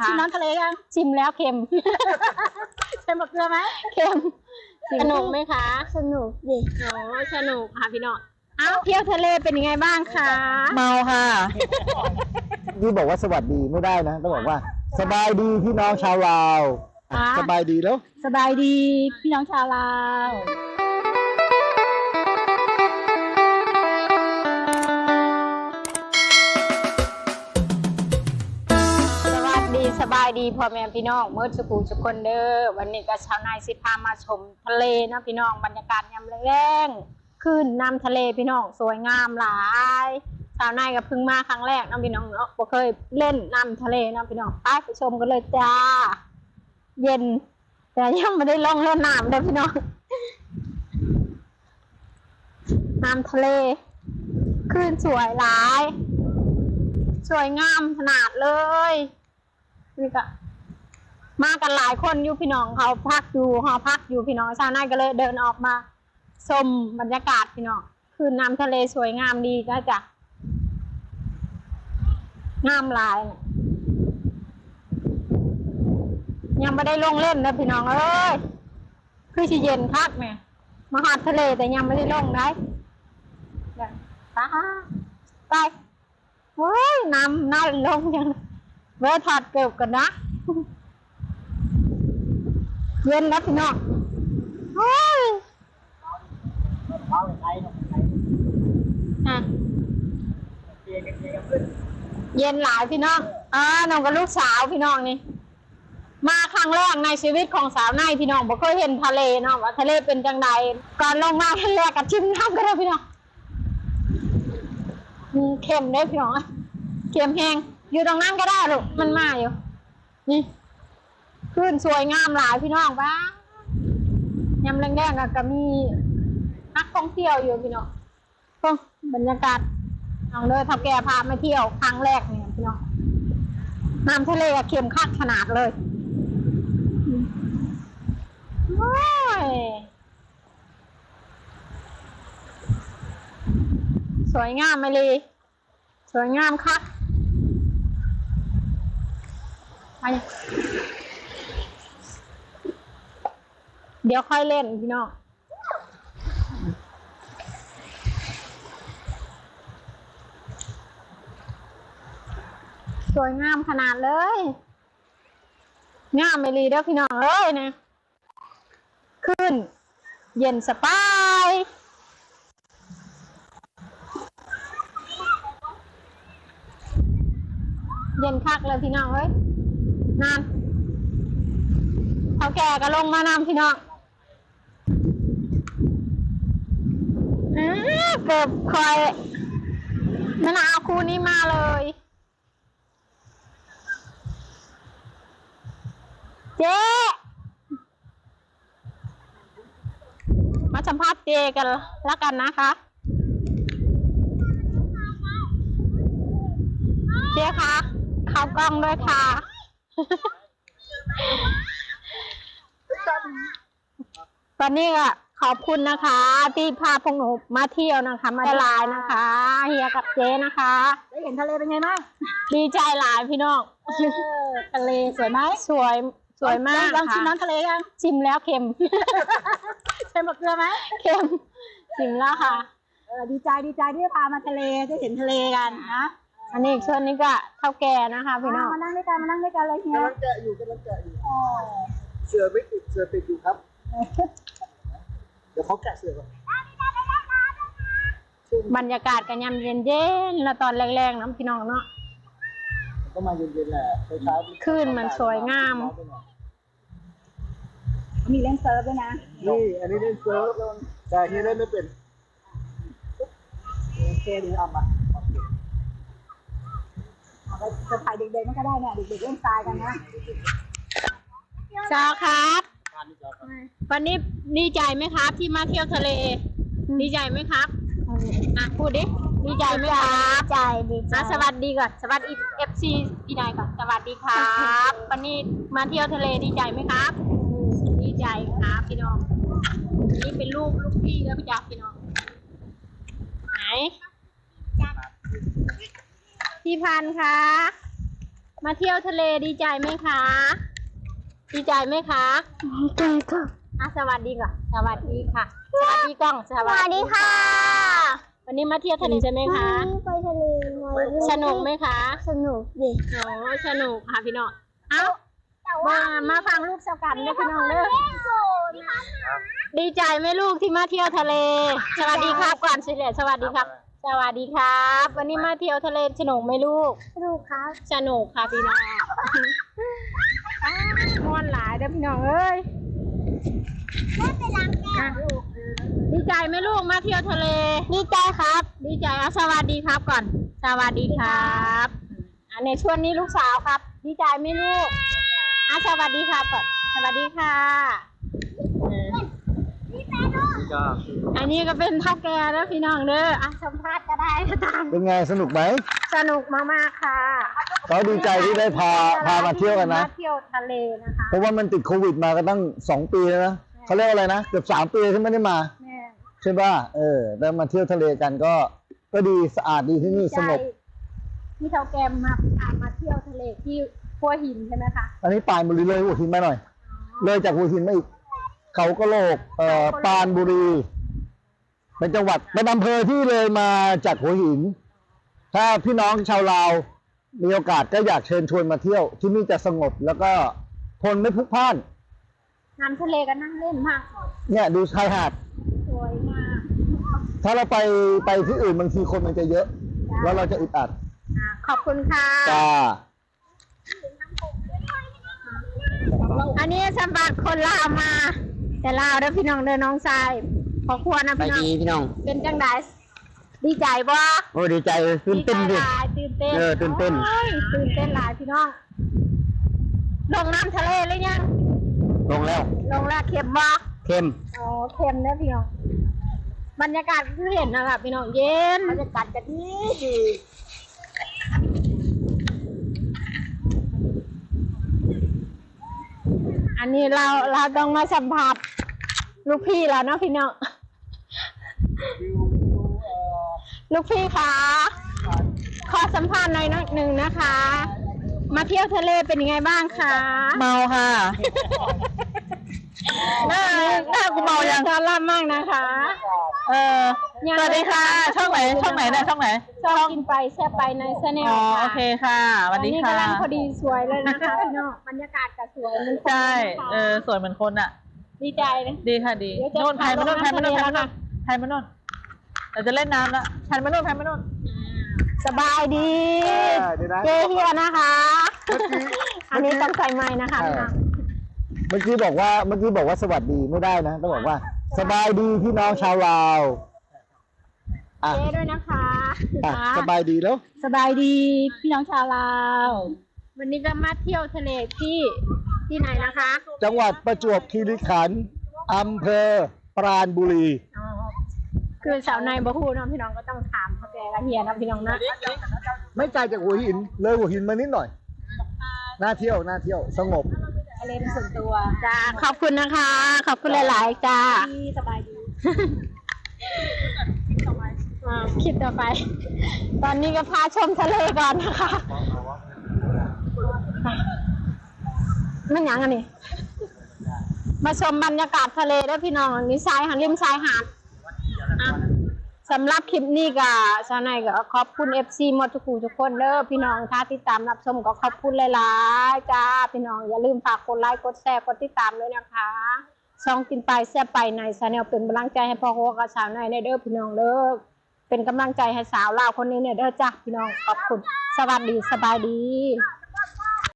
ค่ะชิมน้ำทะเลยังชิมแล้วเค็มเค็มกับเกลือไหมเค็มสนุกไหมคะ สนุกดิโอ้สนุกค่ะพี่น้องอ้าวเที่ยวทะเลเป็นยังไงบ้างคะเมาค่ะนี่บอกว่าสวัสดีไม่ได้นะต้องบอกว่า สบายดีพี่น้องชาวลาวอะสบายดีแล้ว สบายดีพี่น้องชาวลาว สบายดีพ่อแม่พี่น้องเมื่อสุกูสุกคนเด้อวันนี้ก็ชาวนายสิพามาชมทะเลนะพี่น้องบรรยากาศยามแรงขึ้นน้ำทะเลพี่น้องสวยงามหลายชาวนายก็เพิ่งมาครั้งแรกนะพี่น้องเนาะบ่เคยเล่นน้ำทะเลนะพี่น้องไปไปชมกันเลยจ้า เย็น แต่ยังไม่ได้ลงเล่นน้ำเลยพี่น้องน้ำทะเลคลื่นสวยหลาย สวยงามขนาดเลย นี่ก็มากันหลายคนอยู่พี่น้องเขาพักอยู่หอพักอยู่พี่น้องชาวนาก็เลยเดินออกมาชมบรรยากาศพี่น้องคือน้ำทะเลสวยงามดีนะจ๊ะงามลายน่ะยังไม่ได้ลงเล่นนะพี่น้องเอ้ยคือสิเย็นคักแหม่มาหาดทะเลแต่ยังไม่ได้ลงได้ไปไปเฮ้ยน้ำน่าลงยังเว้ยถอดเกือบกันนะ เย็นแล้วพี่น้องเฮ้ยอะเย็นหลายพี่น้อง อ่า น้องกับลูกสาวพี่น้องนี่ มาครั้งแรกในชีวิตของสาวนายพี่น้องบ่เคยเห็นทะเลเนาะว่าทะเลเป็นจังใดก่อนลงมาครั้งแรกกับชิมน้ำก็ได้พี่น้องเค็มได้พี่น้องเค็มแห้ง อยู่ตรงนั้นก็ได้ลูกมันมาอยู่ นี่ขึ้นสวยงามหลายพี่น้องป้ายำแรงๆก็ก็มีนักท่องเที่ยวอยู่พี่น้องเพิ่งบรรยากาศน้องเลยทับแกพามาเที่ยวครั้งแรกเนี่ยพี่น้องน้ำทะเลอะเค็มคักขนาดเลยว้ายสวยงามไหมลีสวยงามคัก ไปเดี๋ยวค่อยเล่นพี่น้องสวยงามขนาดเลย งามไม่รีเด้อพี่น้องเอ้ยนะ ขึ้น เย็นสบายเย็นคักเลยพี่น้องเอ้ย นานเขาแก่ก็ลงมานำพี่น้องอื้อเกือบคอยมะนาวคู่นี้มาเลย เจ๊มาสัมภาษณ์เจกันแล้วกันนะคะ เจ๊คะ เข้ากล้องด้วยค่ะ วันนี้ก็ขอบคุณนะคะ ที่พาพวกหนูมาเที่ยวนะคะ มาได้หลายนะคะ เฮียกับเจ๊นะคะ ได้เห็นทะเลเป็นไงบ้างดีใจหลายพี่น้องทะเลสวยไหมสวยสวยมากลองชิมค่ะน้ำทะเลยังชิมแล้วเค็มเค็มกับเกลือไหมเค็มชิมแล้วค่ะเออดีใจดีใจที่พามาทะเลได้เห็นทะเลกันนะ อันนี้ส่วนนี้ก็เท่าแก่นะคะพี่น้อง มานั่งด้วยกันมานั่งด้วยกันเลยเฮียกำลังแกะอยู่กำลังแกะอยู่อ๋อเสือไม่ติดเสือติดอยู่ครับ เดี๋ยวเขาแกะเสือก่อนบรรยากาศกันยามเย็นเย็นๆแล้วตอนแรงๆน้ำพี่น้องเนาะมันก็มาเย็นๆแหละเช้าๆคลื่นมันสวยงาม มีเล่นเซิร์ฟด้วยนะ นี่ อันนี้เล่นเซิร์ฟแต่อันนี้เล่นไม่เป็นโอเคเดี๋ยวเอามา เอาไปจะถ่ายเด็กๆมันก็ได้เนี่ยเด็กๆเล่นทรายกันนะเจ้าครับ วันนี้ดีใจไหมครับ ที่มาเที่ยวทะเล ดีใจไหมครับอะพูดดิดีใจไหมครับใจดีใจอะสวัสดีก่อนสวัสดีเอฟซีพี่นายก่อนสวัสดีครับวันนี้มาเที่ยวทะเลดีใจไหมครับ ดีใจครับพี่น้องนี่เป็นลูกลูกพี่แล้วพี่จักพี่น้องไหน พี่พันธุ์คะ มาเที่ยวทะเลดีใจไหมคะ ดีใจไหมคะใจค่ะอะสวัสดีก่อนสวัสดีค่ะ สวัสดีกล้อง สสวัสดีค่ะวันนี้มาเที่ยวทะเลใช่ไหมคะ ไปทะเลมาสนุกไหมคะสนุกดิโอ้สนุกค่ะพี่น้อง เอ้ามา มาฟังลูกสกันเด้อพี่น้องเด้อ ดีใจไหมลูกที่มาเที่ยวทะเล สวัสดีครับก่อนสิเลยสวัสดีครับ สวัสดีครับ วันนี้มาเที่ยวทะเลสนุกไหมลูก สนุกครับสนุกค่ะพี่น้องอ้าวม่วนหลายเด้อพี่น้องเอ้ยไม่เป็นรังแก้วดีใจไหมลูกมาเที่ยวทะเล ดีใจครับ ดีใจอะสวัสดีครับก่อน สวัสดีครับอันในช่วงนี้ลูกสาวครับ ดีใจไหมลูกอะสวัสดีครับก่อน สวัสดีค่ะเออ อันนี้ก็เป็นเท่าแก่แล้วพี่น้องเด้ออะสัมภาษณ์ก็ได้ก็ตามเป็นไงสนุกไหมสนุกมากๆค่ะเขาดีใจที่ได้พาพามาเที่ยวกันนะมาเที่ยวทะเลนะคะเพราะว่ามันติดโควิดมาก็ตั้งสองปีแล้วนะเขาเรียกว่าอะไรนะเกือบสามปีที่ไม่ได้มาแม่ใช่ป่ะเออแล้วมาเที่ยวทะเลกันก็ก็ดีสะอาดดีที่นี่สงบใจที่เท่าแกมาพามาเที่ยวทะเลที่พัวหินใช่ไหมคะอันนี้ปรานบุรีเลยหัวหินมาหน่อย เลยจากหัวหินมาอีก เขาก็โลกเอ่อปรานบุรี เป็นจังหวัดเป็นอำเภอที่เลยมาจากหัวหิน ถ้าพี่น้องชาวลาวมีโอกาสก็อยากเชิญชวนมาเที่ยว ที่นี่จะสงบแล้วก็คนไม่พลุกพล่าน น้ำทะเลก็นั่งเล่นมากเนี่ยดูชายหาด สวยมากถ้าเราไปไปที่อื่นบางทีคนมันจะเยอะ แล้วเราจะอึดอัดอ่าขอบคุณค่ะ จ้า อันนี้สัมบัติคนลาวมา แต่ลาวเด้อพี่น้องเด้อน้องชายขอควรนะไปพี่น้อง ดีพี่น้อง เป็นจังไดดีใจบ่โอ้ดีใจตื่นเต้นดีดิใจหลายตื่นเต้นเออตื่นเต้น โอ้ยตื่นเต้นหลายพี่น้อง ลงน้ำทะเลหรือยัง ลงแล้ว ลงแล้วเข็มบ่เข้มอ๋อเข็มเด้อพี่น้อง บรรยากาศคือเห็นนะคะพี่น้องเย็นบรรยากาศจะดีดี อันนี้เราเราต้องมาสัมผัสลูกพี่แล้วเนาะพี่น้องลูกพี่คะขอสัมภาษณ์หน่อยหนึ่งนะคะ มาเที่ยวทะเลเป็นยังไงบ้างคะเมาค่ะหน้าหน้ากูเมายังตอนรับมากนะคะ เออยัง สวัสดีค่ะ ช่องไหนช่องไหนเนี่ยช่องไหน ชอบกินไปแช่บไปในชาแนลอ๋อค่ะโอเคค่ะสวัสดีอันนี้ค่ะกำลังพอดีสวยเลยนะคะพี่น้องบรรยากาศก็สวยเหมือนคนใช่นะคะเออสวยเหมือนคนอะ ดีใจนะ ดีค่ะดีเดี๋ยวจะโน่นไทยมาโน่นไทยมาโน่นไทยมาโน่นพาลงน้ำทะเลแล้วค่ะไทยมาโน่นเราจะเล่นน้ำแล้วไทยมาโน่นไทยมาโน่น สบายดีอ่าเดี๋ยวนะ เจเฮียนะคะ อันนี้ต้องใส่ไม้นะคะพี่น้องเมื่อกี้บอกว่าเมื่อกี้บอกว่าสวัสดีไม่ได้นะต้องบอกว่า สบายดีพี่น้องชาวลาว อะเจด้วยนะคะอะค่ะสบายดีแล้ว สบายดีพี่น้องชาวลาว วันนี้ก็มาเที่ยวทะเลที่ที่ไหนนะคะจังหวัดประจวบคีรีขันธ์อำเภอปราณบุรี อ๋อคือสาวในบ่ฮู้เน้องพี่น้องก็ต้องถามพ่อแกกับเฮียนะพี่น้องนะไม่ไกลจากหัวหิน เลยหัวหินมานิดหน่อย น่าเที่ยว น่าเที่ยว สงบเล่นส่วนตัวจ้าขอบคุณนะคะ ขอบคุณหลาย ๆ จ้าสบายดี อ่าคลิปต่อไป ตอนนี้ก็พาชมทะเลก่อนนะคะ มันหยังอันนี้ มาชมบรรยากาศทะเลด้วยพี่น้องอันนี้ชายหาดริมชายหาดอะสำหรับคลิปนี้ก็ชาวไนก็ขอบคุณ FC หมดทุกคู่ทุกคนเด้อพี่น้องถ้าติดตามรับชมก็ขอบคุณหลายๆจ้าพี่น้องอย่าลืมฝากกดไลค์กดแชร์กดติดตามด้วยนะคะช่องกินไปแซ่บไปในชาแนลเป็นกำลังใจให้พ่อโคกับสาวในในเด้อพี่น้องเด้อ เป็นกำลังใจให้สาวลาวคนนี้เนี่ยเด้อจ้าพี่น้องขอบคุณสวัสดีสบายดี